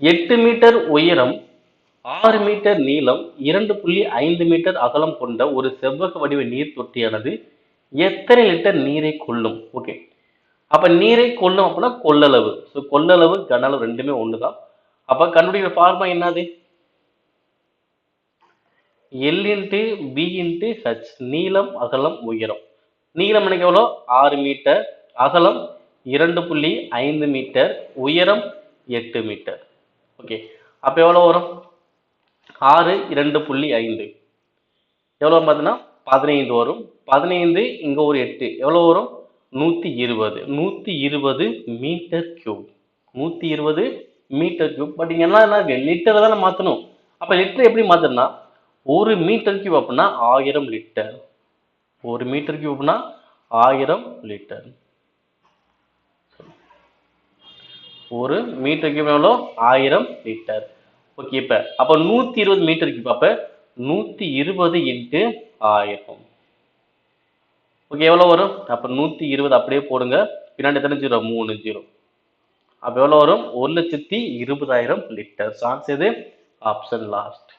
எட்டு மீட்டர் உயரம் ஆறு மீட்டர் நீளம் இரண்டு புள்ளி ஐந்து மீட்டர் அகலம் கொண்ட ஒரு செவ்வக வடிவ நீர் தொட்டியானது எத்தனை லிட்டர் நீரை கொள்ளும்? ஓகே அப்ப நீரை கொள்ளும் அப்படின்னா கொள்ளளவு. ஸோ கொள்ளளவு கனளவு ரெண்டுமே ஒண்ணுதான். அப்ப கண்டுபிடிக்கிற ஃபார்மா என்னது? L into B into H நீளம் அகலம் உயரம். நீளம் எனக்கு எவ்வளோ? ஆறு மீட்டர். அகலம் இரண்டு புள்ளி ஐந்து மீட்டர். உயரம் எட்டு மீட்டர். ஓகே அப்போ எவ்வளோ வரும்? ஆறு இரண்டு புள்ளி ஐந்து. எவ்வளோ பார்த்தீங்கன்னா பதினைந்து வரும். பதினைந்து இங்கே ஒரு எட்டு. எவ்வளோ வரும்? நூற்றி இருபது. நூற்றி இருபது மீட்டர் கியூப் நூற்றி இருபது மீட்டர் கியூப் பட் இங்கே என்ன என்ன இருக்கு? தானே மாற்றணும் அப்போ லிட்டர் எப்படி மாற்றணும்னா ஒரு மீட்டர் கியூப் அப்படின்னா ஆயிரம் லிட்டர் ஒரு மீட்டர் கியூப்னா ஆயிரம் லிட்டர் ஒரு மீட்டருக்கு எவ்வளோ? ஆயிரம் லிட்டர் ஓகே இப்போ அப்போ நூற்றி இருபது மீட்டருக்கு கியூப் அப்போ நூற்றி இருபது இன்ட்டு ஆயிரம். ஓகே எவ்வளோ வரும்? அப்போ நூற்றி இருபது அப்படியே போடுங்க. பின்னாடி எத்தனை? ஜீரோ. மூணு ஜீரோ. அப்போ எவ்வளோ வரும்? ஒரு லட்சத்தி இருபதாயிரம் லிட்டர். சான்ஸ் எது? Option last